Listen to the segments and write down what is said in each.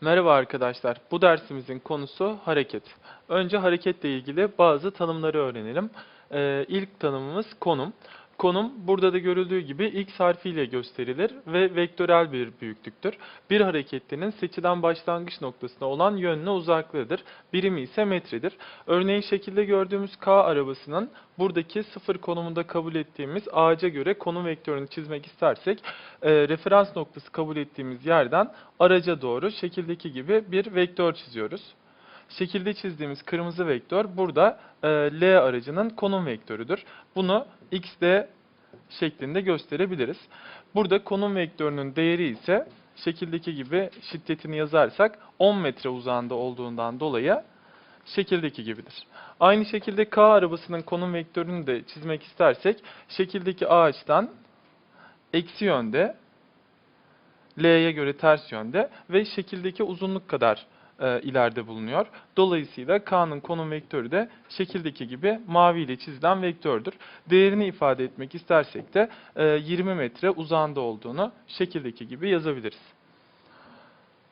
Merhaba arkadaşlar. Bu dersimizin konusu hareket. Önce hareketle ilgili bazı tanımları öğrenelim. Ee, ilk tanımımız konum. Burada da görüldüğü gibi x harfiyle gösterilir ve vektörel bir büyüklüktür. Bir hareketlinin seçilen başlangıç noktasına olan yönüne uzaklığıdır. Birimi ise metredir. Örneğin şekilde gördüğümüz K arabasının buradaki sıfır konumunda kabul ettiğimiz ağaca göre konum vektörünü çizmek istersek e, referans noktası kabul ettiğimiz yerden araca doğru şekildeki gibi bir vektör çiziyoruz. Şekilde çizdiğimiz kırmızı vektör burada e, L aracının konum vektörüdür. Bunu xd şeklinde gösterebiliriz. Burada konum vektörünün değeri ise şekildeki gibi şiddetini yazarsak 10 metre uzağında olduğundan dolayı şekildeki gibidir. Aynı şekilde K arabasının konum vektörünü de çizmek istersek şekildeki ağaçtan eksi yönde L'ye göre ters yönde ve şekildeki uzunluk kadar e, ileride bulunuyor. Dolayısıyla K'nın konum vektörü de şekildeki gibi mavi ile çizilen vektördür. Değerini ifade etmek istersek de e, 20 metre uzağında olduğunu şekildeki gibi yazabiliriz.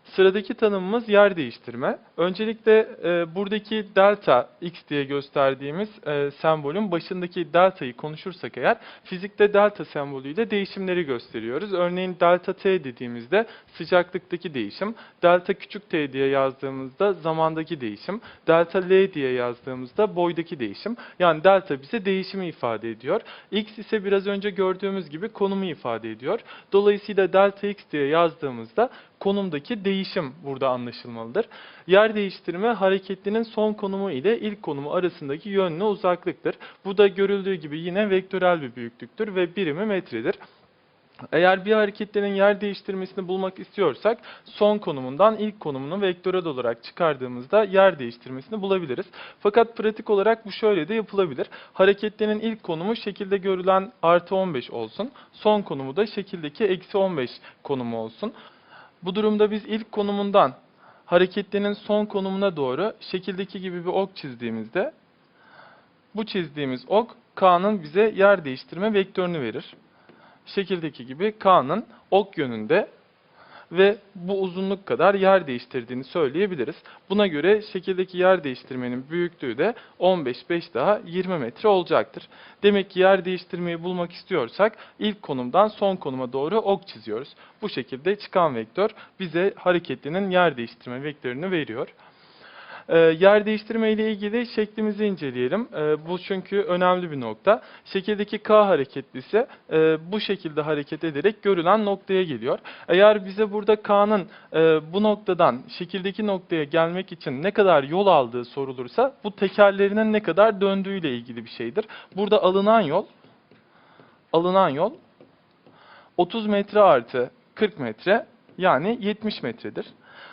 Sıradaki tanımımız yer değiştirme. Öncelikle e, buradaki delta x diye gösterdiğimiz e, sembolün başındaki delta'yı konuşursak eğer fizikte delta sembolüyle değişimleri gösteriyoruz. Örneğin delta t dediğimizde sıcaklıktaki değişim, delta küçük t diye yazdığımızda zamandaki değişim, delta l diye yazdığımızda boydaki değişim. Yani delta bize değişimi ifade ediyor. x ise biraz önce gördüğümüz gibi konumu ifade ediyor. Dolayısıyla delta x diye yazdığımızda konumdaki değişim burada anlaşılmalıdır. Yer değiştirme hareketlinin son konumu ile ilk konumu arasındaki yönlü uzaklıktır. Bu da görüldüğü gibi yine vektörel bir büyüklüktür ve birimi metredir. Eğer bir hareketlerin yer değiştirmesini bulmak istiyorsak son konumundan ilk konumunu vektörel olarak çıkardığımızda yer değiştirmesini bulabiliriz. Fakat pratik olarak bu şöyle de yapılabilir. Hareketlerin ilk konumu şekilde görülen artı 15 olsun. Son konumu da şekildeki eksi 15 konumu olsun. Bu durumda biz ilk konumundan hareketlerin son konumuna doğru şekildeki gibi bir ok çizdiğimizde bu çizdiğimiz ok K'nın bize yer değiştirme vektörünü verir. Şekildeki gibi K'nın ok yönünde ve bu uzunluk kadar yer değiştirdiğini söyleyebiliriz. Buna göre şekildeki yer değiştirmenin büyüklüğü de 15 5 daha 20 metre olacaktır. Demek ki yer değiştirmeyi bulmak istiyorsak ilk konumdan son konuma doğru ok çiziyoruz. Bu şekilde çıkan vektör bize hareketlinin yer değiştirme vektörünü veriyor. Ee, yer değiştirme ile ilgili şeklimizi inceleyelim. Ee, bu çünkü önemli bir nokta. Şekildeki K hareketli ise e, bu şekilde hareket ederek görülen noktaya geliyor. Eğer bize burada K'nın e, bu noktadan şekildeki noktaya gelmek için ne kadar yol aldığı sorulursa bu tekerlerinin ne kadar döndüğüyle ilgili bir şeydir. Burada alınan yol alınan yol 30 metre artı 40 metre yani 70 metredir.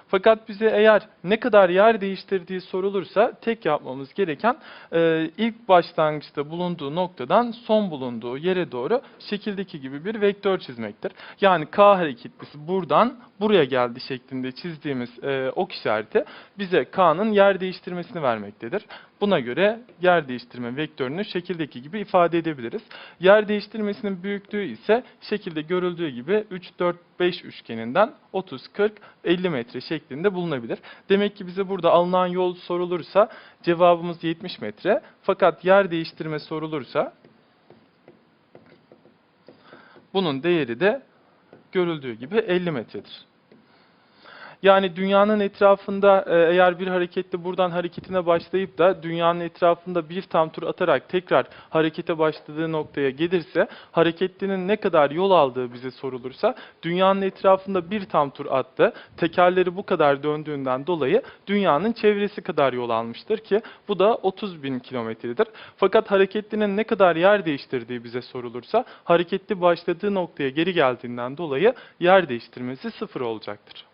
Fakat bize eğer ne kadar yer değiştirdiği sorulursa tek yapmamız gereken e, ilk başlangıçta bulunduğu noktadan son bulunduğu yere doğru şekildeki gibi bir vektör çizmektir. Yani K hareketlisi buradan buraya geldi şeklinde çizdiğimiz e, ok işareti bize K'nın yer değiştirmesini vermektedir. Buna göre yer değiştirme vektörünü şekildeki gibi ifade edebiliriz. Yer değiştirmesinin büyüklüğü ise şekilde görüldüğü gibi 3, 4, 5 üçgeninden 30, 40, 50 metre şeklinde bulunabilir. Demek ki bize burada alınan yol sorulursa cevabımız 70 metre. Fakat yer değiştirme sorulursa bunun değeri de görüldüğü gibi 50 metredir. Yani dünyanın etrafında e, eğer bir hareketli buradan hareketine başlayıp da dünyanın etrafında bir tam tur atarak tekrar harekete başladığı noktaya gelirse hareketlinin ne kadar yol aldığı bize sorulursa dünyanın etrafında bir tam tur attı. Tekerleri bu kadar döndüğünden dolayı dünyanın çevresi kadar yol almıştır ki bu da 30 bin kilometredir. Fakat hareketlinin ne kadar yer değiştirdiği bize sorulursa hareketli başladığı noktaya geri geldiğinden dolayı yer değiştirmesi sıfır olacaktır.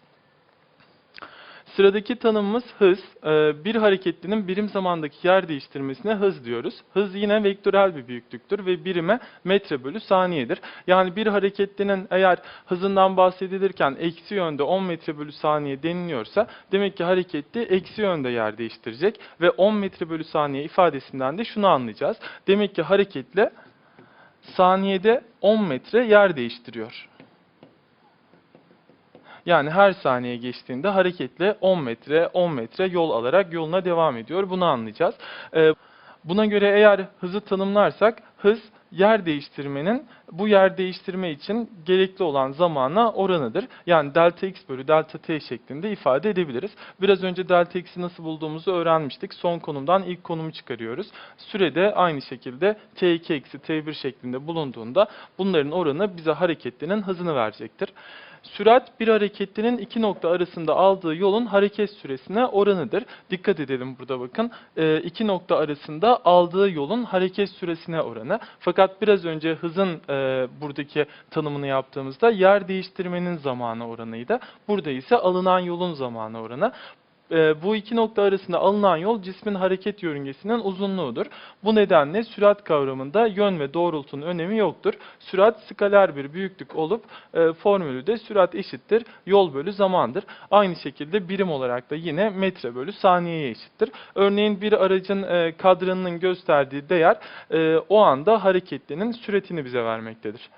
Sıradaki tanımımız hız. Ee, Bir hareketlinin birim zamandaki yer değiştirmesine hız diyoruz. Hız yine vektörel bir büyüklüktür ve birime metre bölü saniyedir. Yani bir hareketlinin eğer hızından bahsedilirken eksi yönde 10 metre bölü saniye deniliyorsa demek ki hareketli eksi yönde yer değiştirecek ve 10 metre bölü saniye ifadesinden de şunu anlayacağız. Demek ki hareketli saniyede 10 metre yer değiştiriyor. Yani her saniye geçtiğinde hareketle 10 metre 10 metre yol alarak yoluna devam ediyor. Bunu anlayacağız. Ee, Buna göre eğer hızı tanımlarsak hız yer değiştirmenin bu yer değiştirme için gerekli olan zamana oranıdır. Yani delta x bölü delta t şeklinde ifade edebiliriz. Biraz önce delta x'i nasıl bulduğumuzu öğrenmiştik. Son konumdan ilk konumu çıkarıyoruz. Sürede aynı şekilde t2 eksi t1 şeklinde bulunduğunda bunların oranı bize hareketlinin hızını verecektir. Sürat bir hareketlinin iki nokta arasında aldığı yolun hareket süresine oranıdır. Dikkat edelim burada bakın. Ee, iki nokta arasında aldığı yolun hareket süresine oranı. Fakat biraz önce hızın e, buradaki tanımını yaptığımızda yer değiştirmenin zamanı oranıydı. Burada ise alınan yolun zamanı oranı. E, bu iki nokta arasında alınan yol cismin hareket yörüngesinin uzunluğudur. Bu nedenle sürat kavramında yön ve doğrultunun önemi yoktur. Sürat skaler bir büyüklük olup e, formülü de sürat eşittir yol bölü zamandır. Aynı şekilde birim olarak da yine metre bölü saniyeye eşittir. Örneğin bir aracın e, kadranının gösterdiği değer e, o anda hareketlinin süretini bize vermektedir.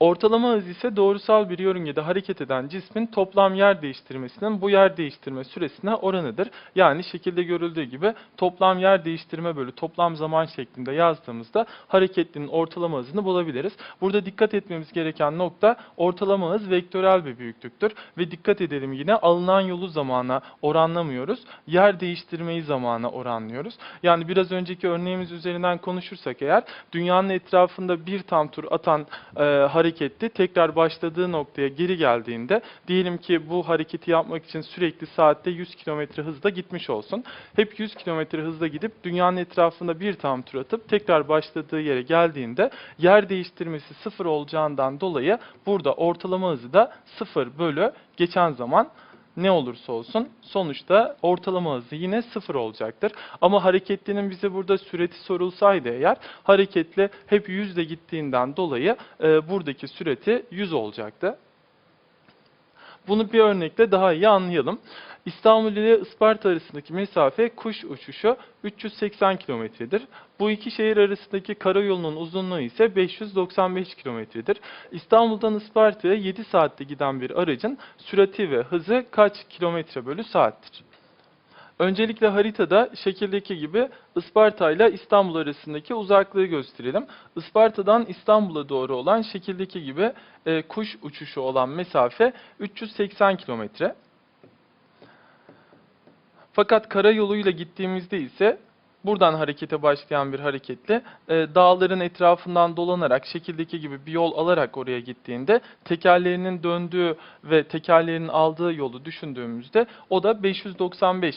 Ortalama hız ise doğrusal bir yörüngede hareket eden cismin toplam yer değiştirmesinin bu yer değiştirme süresine oranıdır. Yani şekilde görüldüğü gibi toplam yer değiştirme bölü toplam zaman şeklinde yazdığımızda hareketlinin ortalama hızını bulabiliriz. Burada dikkat etmemiz gereken nokta ortalama hız vektörel bir büyüklüktür ve dikkat edelim yine alınan yolu zamana oranlamıyoruz. Yer değiştirmeyi zamana oranlıyoruz. Yani biraz önceki örneğimiz üzerinden konuşursak eğer dünyanın etrafında bir tam tur atan e, hareketli tekrar başladığı noktaya geri geldiğinde diyelim ki bu hareketi yapmak için sürekli saatte 100 km hızda gitmiş olsun. Hep 100 km hızda gidip dünyanın etrafında bir tam tur atıp tekrar başladığı yere geldiğinde yer değiştirmesi sıfır olacağından dolayı burada ortalama hızı da sıfır bölü geçen zaman ne olursa olsun sonuçta ortalama hızı yine sıfır olacaktır. Ama hareketlinin bize burada süreti sorulsaydı eğer hareketle hep yüzle gittiğinden dolayı e, buradaki süreti 100 olacaktı. Bunu bir örnekle daha iyi anlayalım. İstanbul ile Isparta arasındaki mesafe kuş uçuşu 380 kilometredir. Bu iki şehir arasındaki karayolunun uzunluğu ise 595 kilometredir. İstanbul'dan Isparta'ya 7 saatte giden bir aracın sürati ve hızı kaç kilometre bölü saattir? Öncelikle haritada şekildeki gibi Isparta ile İstanbul arasındaki uzaklığı gösterelim. Isparta'dan İstanbul'a doğru olan şekildeki gibi e, kuş uçuşu olan mesafe 380 kilometre. Fakat karayoluyla gittiğimizde ise buradan harekete başlayan bir hareketle e, dağların etrafından dolanarak şekildeki gibi bir yol alarak oraya gittiğinde tekerlerinin döndüğü ve tekerlerin aldığı yolu düşündüğümüzde o da 595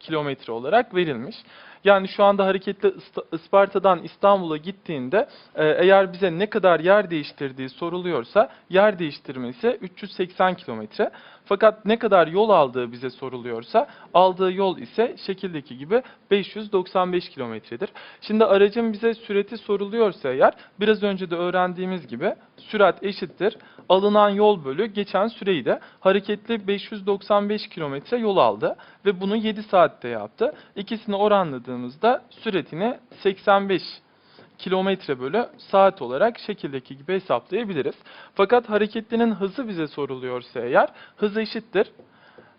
kilometre olarak verilmiş. Yani şu anda hareketli Isparta'dan İstanbul'a gittiğinde e, eğer bize ne kadar yer değiştirdiği soruluyorsa yer değiştirmesi 380 kilometre. Fakat ne kadar yol aldığı bize soruluyorsa aldığı yol ise şekildeki gibi 595 kilometredir. Şimdi aracın bize süreti soruluyorsa eğer biraz önce de öğrendiğimiz gibi sürat eşittir alınan yol bölü geçen süreyi de hareketli 595 kilometre yol aldı ve bunu 7 saatte yaptı. İkisini oranladığımızda süretini 85 kilometre bölü saat olarak şekildeki gibi hesaplayabiliriz. Fakat hareketlinin hızı bize soruluyorsa eğer hız eşittir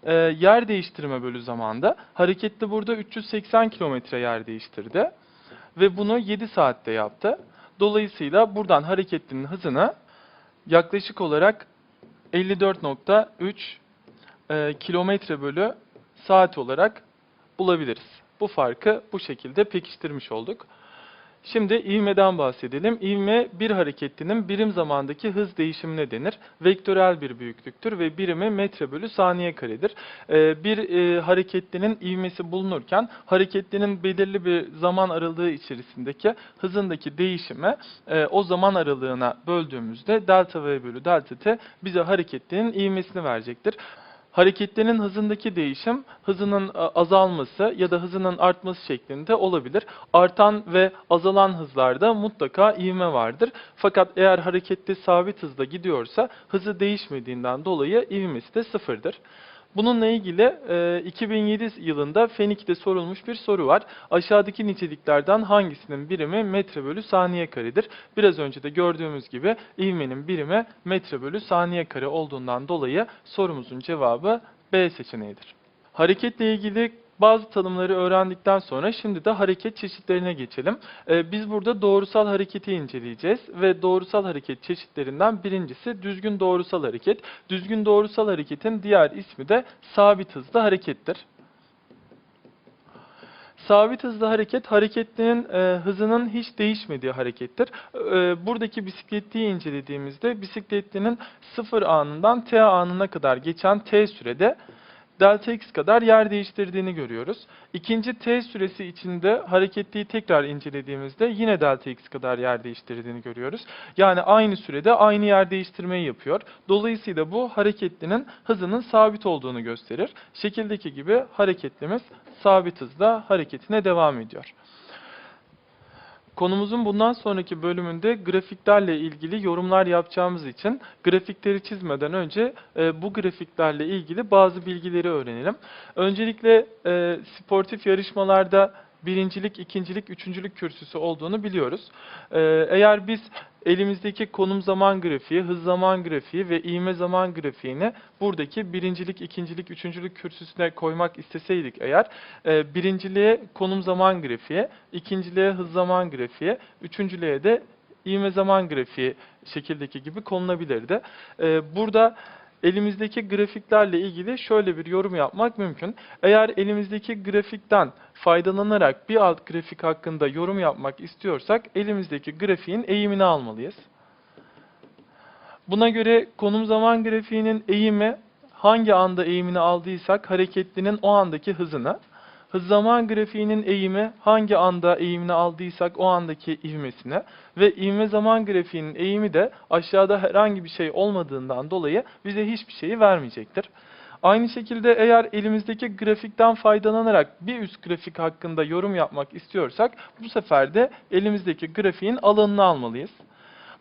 e, yer değiştirme bölü zamanda. Hareketli burada 380 kilometre yer değiştirdi ve bunu 7 saatte yaptı. Dolayısıyla buradan hareketlinin hızını yaklaşık olarak 54.3 e, kilometre bölü saat olarak bulabiliriz. Bu farkı bu şekilde pekiştirmiş olduk. Şimdi ivmeden bahsedelim. İvme bir hareketlinin birim zamandaki hız değişimine denir. Vektörel bir büyüklüktür ve birimi metre bölü saniye karedir. Ee, bir e, hareketlinin ivmesi bulunurken hareketlinin belirli bir zaman aralığı içerisindeki hızındaki değişime e, o zaman aralığına böldüğümüzde delta v bölü delta t bize hareketlinin ivmesini verecektir. Hareketlerin hızındaki değişim hızının e, azalması ya da hızının artması şeklinde olabilir. Artan ve azalan hızlarda mutlaka ivme vardır. Fakat eğer harekette sabit hızda gidiyorsa hızı değişmediğinden dolayı ivmesi de sıfırdır. Bununla ilgili e, 2007 yılında Fen 2'de sorulmuş bir soru var. Aşağıdaki niteliklerden hangisinin birimi metre bölü saniye karedir? Biraz önce de gördüğümüz gibi ivmenin birimi metre bölü saniye kare olduğundan dolayı sorumuzun cevabı B seçeneğidir. Hareketle ilgili bazı tanımları öğrendikten sonra şimdi de hareket çeşitlerine geçelim. Ee, biz burada doğrusal hareketi inceleyeceğiz ve doğrusal hareket çeşitlerinden birincisi düzgün doğrusal hareket. Düzgün doğrusal hareketin diğer ismi de sabit hızlı harekettir. Sabit hızlı hareket, hareketlinin e, hızının hiç değişmediği harekettir. E, buradaki bisikletliği incelediğimizde bisikletlinin sıfır anından t anına kadar geçen t sürede delta x kadar yer değiştirdiğini görüyoruz. İkinci t süresi içinde hareketliği tekrar incelediğimizde yine delta x kadar yer değiştirdiğini görüyoruz. Yani aynı sürede aynı yer değiştirmeyi yapıyor. Dolayısıyla bu hareketlinin hızının sabit olduğunu gösterir. Şekildeki gibi hareketlimiz sabit hızla hareketine devam ediyor. Konumuzun bundan sonraki bölümünde grafiklerle ilgili yorumlar yapacağımız için grafikleri çizmeden önce e, bu grafiklerle ilgili bazı bilgileri öğrenelim. Öncelikle e, sportif yarışmalarda birincilik, ikincilik, üçüncülük kürsüsü olduğunu biliyoruz. E, eğer biz elimizdeki konum zaman grafiği, hız zaman grafiği ve ivme zaman grafiğini buradaki birincilik, ikincilik, üçüncülük kürsüsüne koymak isteseydik eğer e, birinciliğe konum zaman grafiği, ikinciliğe hız zaman grafiği, üçüncülüğe de ivme zaman grafiği şekildeki gibi konulabilirdi. E, burada elimizdeki grafiklerle ilgili şöyle bir yorum yapmak mümkün. Eğer elimizdeki grafikten faydalanarak bir alt grafik hakkında yorum yapmak istiyorsak elimizdeki grafiğin eğimini almalıyız. Buna göre konum zaman grafiğinin eğimi hangi anda eğimini aldıysak hareketlinin o andaki hızını, hız zaman grafiğinin eğimi hangi anda eğimini aldıysak o andaki ivmesine ve ivme zaman grafiğinin eğimi de aşağıda herhangi bir şey olmadığından dolayı bize hiçbir şeyi vermeyecektir. Aynı şekilde eğer elimizdeki grafikten faydalanarak bir üst grafik hakkında yorum yapmak istiyorsak bu sefer de elimizdeki grafiğin alanını almalıyız.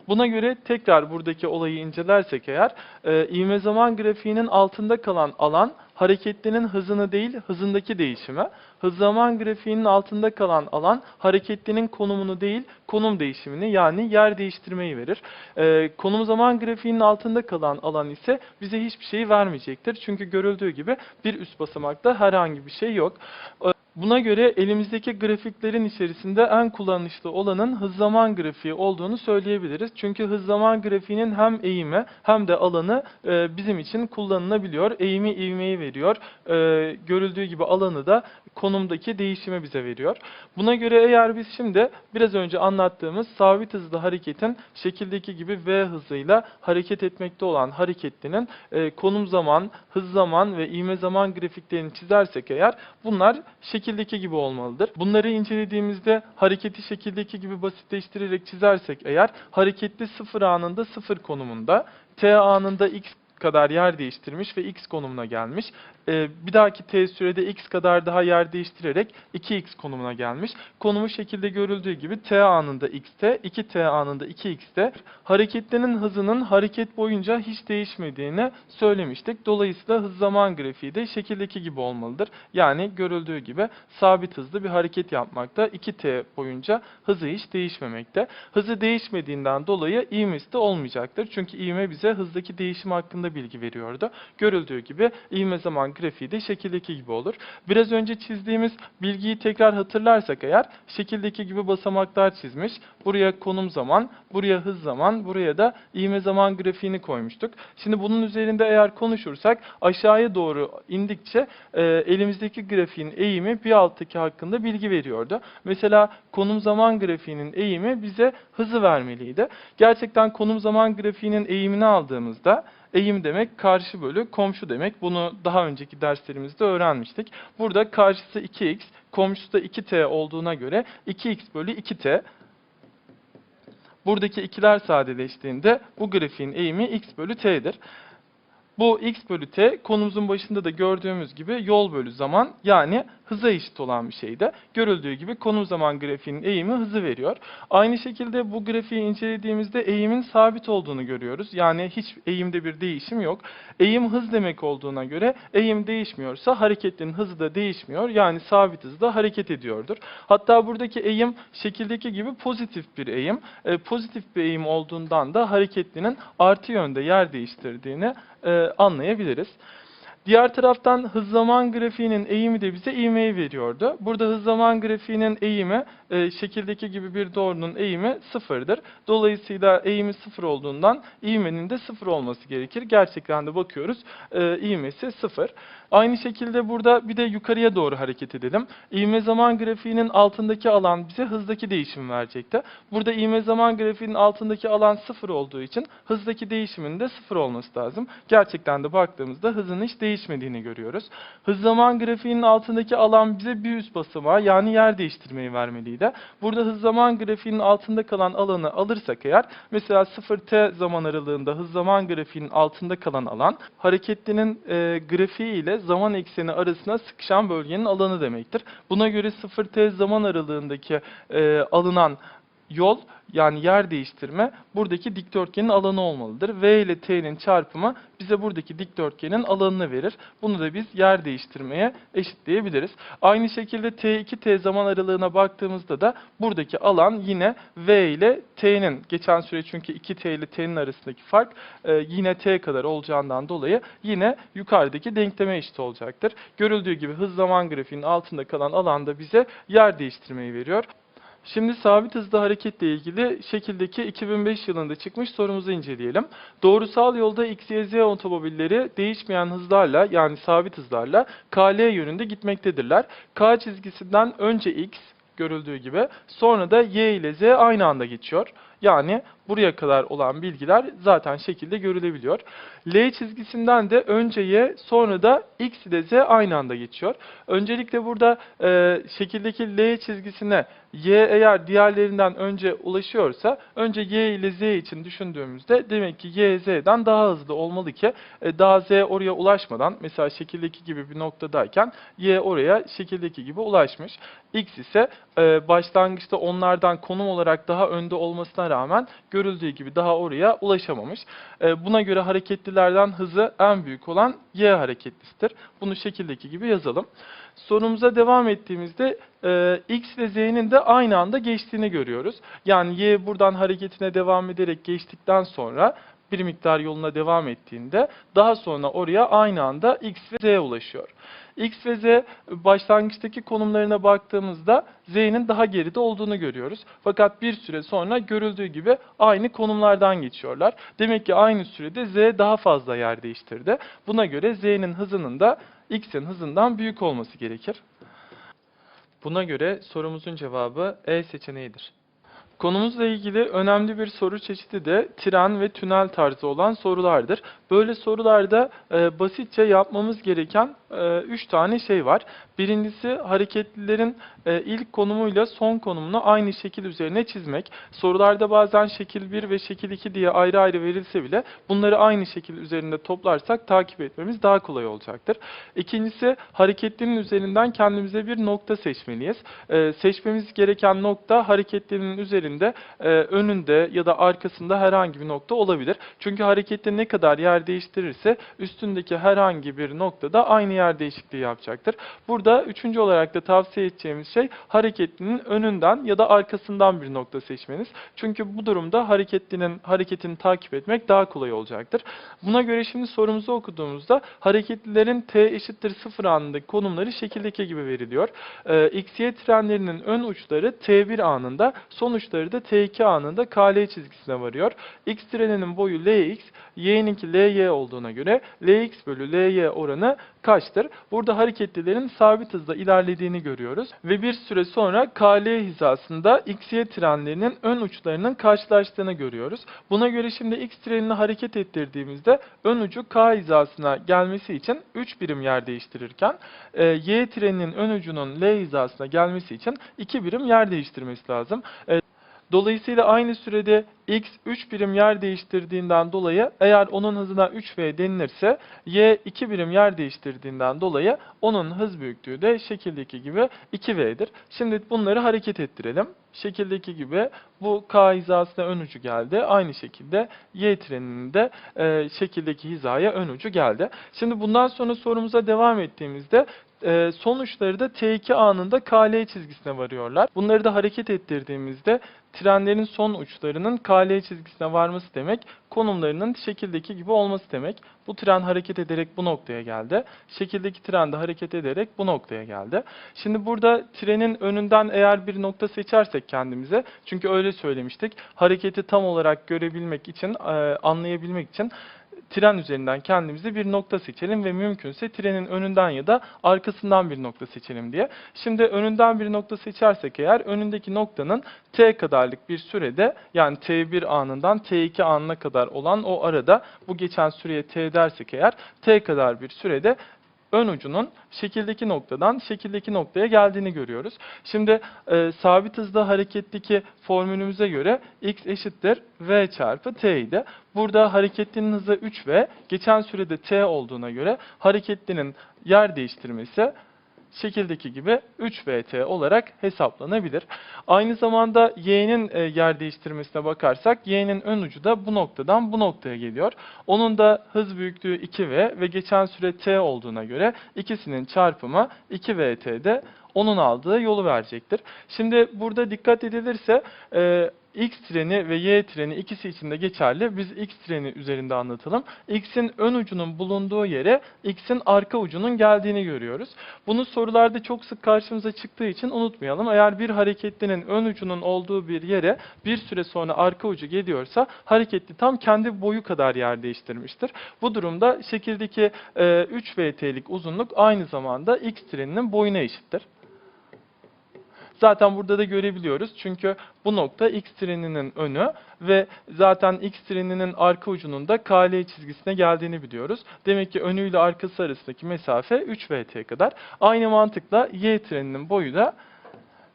Buna göre tekrar buradaki olayı incelersek eğer, e, ivme zaman grafiğinin altında kalan alan hareketlinin hızını değil, hızındaki değişime, hız zaman grafiğinin altında kalan alan hareketlinin konumunu değil, konum değişimini yani yer değiştirmeyi verir. E, konum zaman grafiğinin altında kalan alan ise bize hiçbir şey vermeyecektir. Çünkü görüldüğü gibi bir üst basamakta herhangi bir şey yok. E, Buna göre elimizdeki grafiklerin içerisinde en kullanışlı olanın hız zaman grafiği olduğunu söyleyebiliriz. Çünkü hız zaman grafiğinin hem eğimi hem de alanı e, bizim için kullanılabiliyor. Eğimi ivmeyi veriyor. E, görüldüğü gibi alanı da konumdaki değişimi bize veriyor. Buna göre eğer biz şimdi biraz önce anlattığımız sabit hızlı hareketin şekildeki gibi v hızıyla hareket etmekte olan hareketlinin e, konum zaman, hız zaman ve ivme zaman grafiklerini çizersek eğer bunlar şekildeki gibi olmalıdır. Bunları incelediğimizde hareketi şekildeki gibi basitleştirerek çizersek eğer hareketli sıfır anında sıfır konumunda, t anında x kadar yer değiştirmiş ve x konumuna gelmiş. Ee, bir dahaki t sürede x kadar daha yer değiştirerek 2x konumuna gelmiş. Konumu şekilde görüldüğü gibi t anında x'te, 2t anında 2x'te hareketlinin hızının hareket boyunca hiç değişmediğini söylemiştik. Dolayısıyla hız zaman grafiği de şekildeki gibi olmalıdır. Yani görüldüğü gibi sabit hızlı bir hareket yapmakta. 2t boyunca hızı hiç değişmemekte. Hızı değişmediğinden dolayı ivmesi de olmayacaktır. Çünkü ivme bize hızdaki değişim hakkında bilgi veriyordu. Görüldüğü gibi ivme zaman grafiği de şekildeki gibi olur. Biraz önce çizdiğimiz bilgiyi tekrar hatırlarsak eğer şekildeki gibi basamaklar çizmiş. Buraya konum zaman, buraya hız zaman, buraya da ivme zaman grafiğini koymuştuk. Şimdi bunun üzerinde eğer konuşursak aşağıya doğru indikçe e, elimizdeki grafiğin eğimi bir alttaki hakkında bilgi veriyordu. Mesela konum zaman grafiğinin eğimi bize hızı vermeliydi. Gerçekten konum zaman grafiğinin eğimini aldığımızda Eğim demek karşı bölü komşu demek. Bunu daha önceki derslerimizde öğrenmiştik. Burada karşısı 2x, komşusu da 2t olduğuna göre 2x bölü 2t. Buradaki ikiler sadeleştiğinde bu grafiğin eğimi x bölü t'dir. Bu x bölü t konumuzun başında da gördüğümüz gibi yol bölü zaman yani hıza eşit olan bir şeyde. Görüldüğü gibi konum zaman grafiğinin eğimi hızı veriyor. Aynı şekilde bu grafiği incelediğimizde eğimin sabit olduğunu görüyoruz. Yani hiç eğimde bir değişim yok. Eğim hız demek olduğuna göre eğim değişmiyorsa hareketin hızı da değişmiyor. Yani sabit hızda hareket ediyordur. Hatta buradaki eğim şekildeki gibi pozitif bir eğim. E, pozitif bir eğim olduğundan da hareketlinin artı yönde yer değiştirdiğini e, anlayabiliriz. Diğer taraftan hız zaman grafiğinin eğimi de bize ivmeyi veriyordu. Burada hız zaman grafiğinin eğimi e, şekildeki gibi bir doğrunun eğimi sıfırdır. Dolayısıyla eğimi sıfır olduğundan ivmenin de sıfır olması gerekir. Gerçekten de bakıyoruz e, ivmesi sıfır. Aynı şekilde burada bir de yukarıya doğru hareket edelim. İvme zaman grafiğinin altındaki alan bize hızdaki değişim verecekti. Burada ivme zaman grafiğinin altındaki alan sıfır olduğu için hızdaki değişimin de sıfır olması lazım. Gerçekten de baktığımızda hızın hiç değişmediğini görüyoruz. Hız zaman grafiğinin altındaki alan bize bir üst basamağı yani yer değiştirmeyi vermeliydi. Burada hız zaman grafiğinin altında kalan alanı alırsak eğer mesela 0t zaman aralığında hız zaman grafiğinin altında kalan alan hareketlinin e, grafiği ile zaman ekseni arasına sıkışan bölgenin alanı demektir. Buna göre 0t zaman aralığındaki e, alınan yol yani yer değiştirme buradaki dikdörtgenin alanı olmalıdır. V ile T'nin çarpımı bize buradaki dikdörtgenin alanını verir. Bunu da biz yer değiştirmeye eşitleyebiliriz. Aynı şekilde T2T zaman aralığına baktığımızda da buradaki alan yine V ile T'nin geçen süre çünkü 2T ile T'nin arasındaki fark e, yine T kadar olacağından dolayı yine yukarıdaki denkleme eşit olacaktır. Görüldüğü gibi hız zaman grafiğinin altında kalan alan da bize yer değiştirmeyi veriyor. Şimdi sabit hızda hareketle ilgili şekildeki 2005 yılında çıkmış sorumuzu inceleyelim. Doğrusal yolda X, Y, Z otomobilleri değişmeyen hızlarla yani sabit hızlarla KL yönünde gitmektedirler. K çizgisinden önce X görüldüğü gibi sonra da Y ile Z aynı anda geçiyor. Yani buraya kadar olan bilgiler zaten şekilde görülebiliyor. L çizgisinden de önce Y sonra da X ile Z aynı anda geçiyor. Öncelikle burada e, şekildeki L çizgisine Y eğer diğerlerinden önce ulaşıyorsa önce Y ile Z için düşündüğümüzde demek ki Y Z'den daha hızlı olmalı ki e, daha Z oraya ulaşmadan mesela şekildeki gibi bir noktadayken Y oraya şekildeki gibi ulaşmış. X ise e, başlangıçta onlardan konum olarak daha önde olmasına rağmen görüldüğü gibi daha oraya ulaşamamış. E, buna göre hareketlilerden hızı en büyük olan Y hareketlisidir. Bunu şekildeki gibi yazalım. Sorumuza devam ettiğimizde e, X ve Z'nin de aynı anda geçtiğini görüyoruz. Yani Y buradan hareketine devam ederek geçtikten sonra bir miktar yoluna devam ettiğinde daha sonra oraya aynı anda X ve Z ulaşıyor. X ve Z başlangıçtaki konumlarına baktığımızda Z'nin daha geride olduğunu görüyoruz. Fakat bir süre sonra görüldüğü gibi aynı konumlardan geçiyorlar. Demek ki aynı sürede Z daha fazla yer değiştirdi. Buna göre Z'nin hızının da X'in hızından büyük olması gerekir. Buna göre sorumuzun cevabı E seçeneğidir. Konumuzla ilgili önemli bir soru çeşidi de tren ve tünel tarzı olan sorulardır. Böyle sorularda e, basitçe yapmamız gereken 3 tane şey var. Birincisi hareketlilerin e, ilk konumuyla son konumunu aynı şekil üzerine çizmek. Sorularda bazen şekil 1 ve şekil 2 diye ayrı ayrı verilse bile bunları aynı şekil üzerinde toplarsak takip etmemiz daha kolay olacaktır. İkincisi hareketlinin üzerinden kendimize bir nokta seçmeliyiz. E, seçmemiz gereken nokta hareketlinin üzerinde e, önünde ya da arkasında herhangi bir nokta olabilir. Çünkü hareketli ne kadar yer değiştirirse üstündeki herhangi bir noktada aynı yer değişikliği yapacaktır. Burada üçüncü olarak da tavsiye edeceğimiz şey hareketlinin önünden ya da arkasından bir nokta seçmeniz. Çünkü bu durumda hareketlinin hareketini takip etmek daha kolay olacaktır. Buna göre şimdi sorumuzu okuduğumuzda hareketlilerin t eşittir 0 anındaki konumları şekildeki gibi veriliyor. Ee, XY trenlerinin ön uçları T1 anında, son uçları da T2 anında KL çizgisine varıyor. X treninin boyu Lx, Y'ninki Ly olduğuna göre Lx bölü Ly oranı kaçtır? Burada hareketlilerin sabit hızla ilerlediğini görüyoruz. Ve bir süre sonra KL hizasında XY trenlerinin ön uçlarının karşılaştığını görüyoruz. Buna göre şimdi X trenini hareket ettirdiğimizde ön ucu K hizasına gelmesi için 3 birim yer değiştirirken e, Y treninin ön ucunun L hizasına gelmesi için 2 birim yer değiştirmesi lazım. Dolayısıyla aynı sürede x 3 birim yer değiştirdiğinden dolayı eğer onun hızına 3v denilirse y 2 birim yer değiştirdiğinden dolayı onun hız büyüklüğü de şekildeki gibi 2v'dir. Şimdi bunları hareket ettirelim. Şekildeki gibi bu k hizasına ön ucu geldi. Aynı şekilde y treninin de e, şekildeki hizaya ön ucu geldi. Şimdi bundan sonra sorumuza devam ettiğimizde e, sonuçları da T2 anında KL çizgisine varıyorlar. Bunları da hareket ettirdiğimizde trenlerin son uçlarının KL çizgisine varması demek, konumlarının şekildeki gibi olması demek. Bu tren hareket ederek bu noktaya geldi. Şekildeki tren de hareket ederek bu noktaya geldi. Şimdi burada trenin önünden eğer bir nokta seçersek kendimize, çünkü öyle söylemiştik, hareketi tam olarak görebilmek için, e, anlayabilmek için tren üzerinden kendimize bir nokta seçelim ve mümkünse trenin önünden ya da arkasından bir nokta seçelim diye. Şimdi önünden bir nokta seçersek eğer önündeki noktanın t kadarlık bir sürede yani t1 anından t2 anına kadar olan o arada bu geçen süreye t dersek eğer t kadar bir sürede ön ucunun şekildeki noktadan şekildeki noktaya geldiğini görüyoruz. Şimdi e, sabit hızda hareketteki formülümüze göre x eşittir v çarpı t idi. Burada hareketlinin hızı 3v, geçen sürede t olduğuna göre hareketlinin yer değiştirmesi şekildeki gibi 3vt olarak hesaplanabilir. Aynı zamanda y'nin e, yer değiştirmesine bakarsak y'nin ön ucu da bu noktadan bu noktaya geliyor. Onun da hız büyüklüğü 2v ve geçen süre t olduğuna göre ikisinin çarpımı 2vt'de onun aldığı yolu verecektir. Şimdi burada dikkat edilirse e, X treni ve Y treni ikisi için de geçerli. Biz X treni üzerinde anlatalım. X'in ön ucunun bulunduğu yere X'in arka ucunun geldiğini görüyoruz. Bunu sorularda çok sık karşımıza çıktığı için unutmayalım. Eğer bir hareketlinin ön ucunun olduğu bir yere bir süre sonra arka ucu geliyorsa hareketli tam kendi boyu kadar yer değiştirmiştir. Bu durumda şekildeki e, 3 VT'lik uzunluk aynı zamanda X treninin boyuna eşittir. Zaten burada da görebiliyoruz. Çünkü bu nokta X treninin önü ve zaten X treninin arka ucunun da KL çizgisine geldiğini biliyoruz. Demek ki önüyle arkası arasındaki mesafe 3 VT kadar. Aynı mantıkla Y treninin boyu da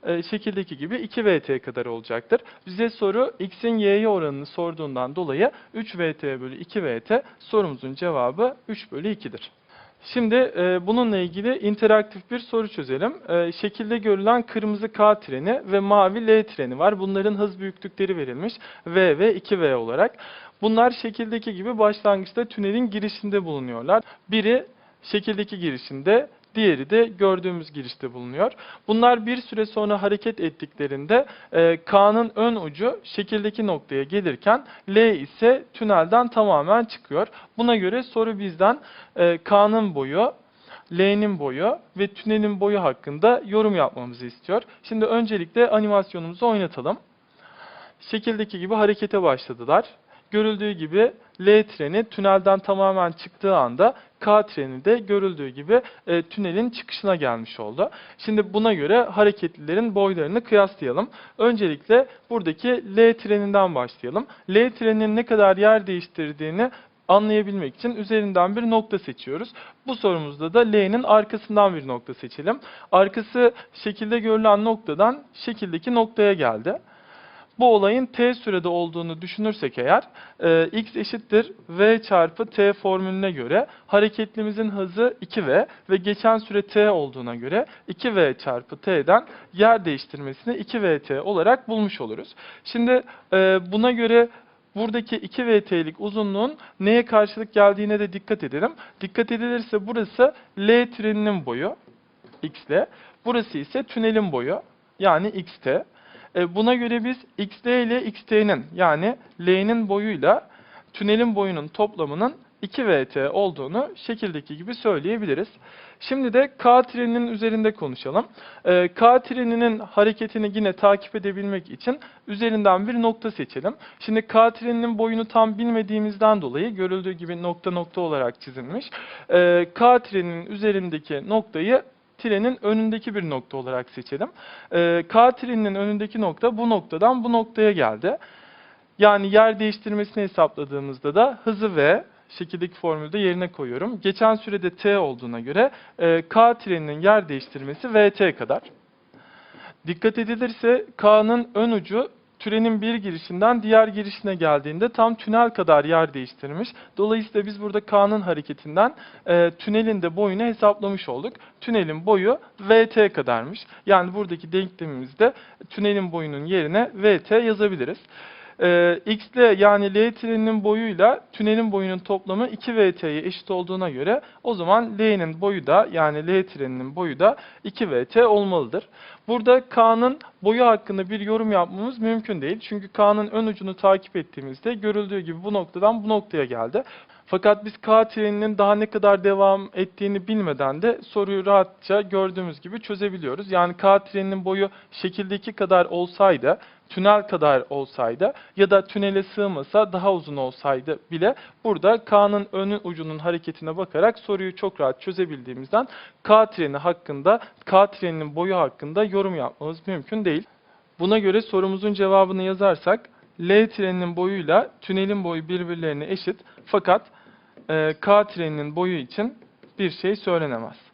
e, şekildeki gibi 2 VT kadar olacaktır. Bize soru X'in Y'ye oranını sorduğundan dolayı 3 VT bölü 2 VT sorumuzun cevabı 3 bölü 2'dir. Şimdi e, bununla ilgili interaktif bir soru çözelim. E, şekilde görülen kırmızı K treni ve mavi L treni var. Bunların hız büyüklükleri verilmiş V ve 2V olarak. Bunlar şekildeki gibi başlangıçta tünelin girişinde bulunuyorlar. Biri şekildeki girişinde, diğeri de gördüğümüz girişte bulunuyor. Bunlar bir süre sonra hareket ettiklerinde e, K'nın ön ucu şekildeki noktaya gelirken L ise tünelden tamamen çıkıyor. Buna göre soru bizden e, K'nın boyu, L'nin boyu ve tünelin boyu hakkında yorum yapmamızı istiyor. Şimdi öncelikle animasyonumuzu oynatalım. Şekildeki gibi harekete başladılar. Görüldüğü gibi L treni tünelden tamamen çıktığı anda K treni de görüldüğü gibi e, tünelin çıkışına gelmiş oldu. Şimdi buna göre hareketlilerin boylarını kıyaslayalım. Öncelikle buradaki L treninden başlayalım. L treninin ne kadar yer değiştirdiğini anlayabilmek için üzerinden bir nokta seçiyoruz. Bu sorumuzda da L'nin arkasından bir nokta seçelim. Arkası şekilde görülen noktadan şekildeki noktaya geldi. Bu olayın t sürede olduğunu düşünürsek eğer e, x eşittir v çarpı t formülüne göre hareketlimizin hızı 2v ve geçen süre t olduğuna göre 2v çarpı t'den yer değiştirmesini 2vt olarak bulmuş oluruz. Şimdi e, buna göre buradaki 2vt'lik uzunluğun neye karşılık geldiğine de dikkat edelim. Dikkat edilirse burası L treninin boyu x ile, burası ise tünelin boyu yani xt. E, buna göre biz XD ile XT'nin yani L'nin boyuyla tünelin boyunun toplamının 2VT olduğunu şekildeki gibi söyleyebiliriz. Şimdi de K treninin üzerinde konuşalım. E, K treninin hareketini yine takip edebilmek için üzerinden bir nokta seçelim. Şimdi K treninin boyunu tam bilmediğimizden dolayı görüldüğü gibi nokta nokta olarak çizilmiş. E, K treninin üzerindeki noktayı trenin önündeki bir nokta olarak seçelim. Ee, K treninin önündeki nokta bu noktadan bu noktaya geldi. Yani yer değiştirmesini hesapladığımızda da hızı V şekildeki formülde yerine koyuyorum. Geçen sürede T olduğuna göre e, K treninin yer değiştirmesi VT kadar. Dikkat edilirse K'nın ön ucu Türenin bir girişinden diğer girişine geldiğinde tam tünel kadar yer değiştirmiş. Dolayısıyla biz burada K'nın hareketinden e, tünelin de boyunu hesaplamış olduk. Tünelin boyu VT kadarmış. Yani buradaki denklemimizde tünelin boyunun yerine VT yazabiliriz. Ee, x ile yani L treninin boyuyla tünelin boyunun toplamı 2VT'ye eşit olduğuna göre o zaman L'nin boyu da yani L treninin boyu da 2VT olmalıdır. Burada K'nın boyu hakkında bir yorum yapmamız mümkün değil. Çünkü K'nın ön ucunu takip ettiğimizde görüldüğü gibi bu noktadan bu noktaya geldi. Fakat biz K treninin daha ne kadar devam ettiğini bilmeden de soruyu rahatça gördüğümüz gibi çözebiliyoruz. Yani K treninin boyu şekildeki kadar olsaydı, tünel kadar olsaydı ya da tünele sığmasa daha uzun olsaydı bile burada K'nın ön ucunun hareketine bakarak soruyu çok rahat çözebildiğimizden K treni hakkında, K treninin boyu hakkında yorum yapmamız mümkün değil. Buna göre sorumuzun cevabını yazarsak L treninin boyuyla tünelin boyu birbirlerine eşit fakat e, K treninin boyu için bir şey söylenemez.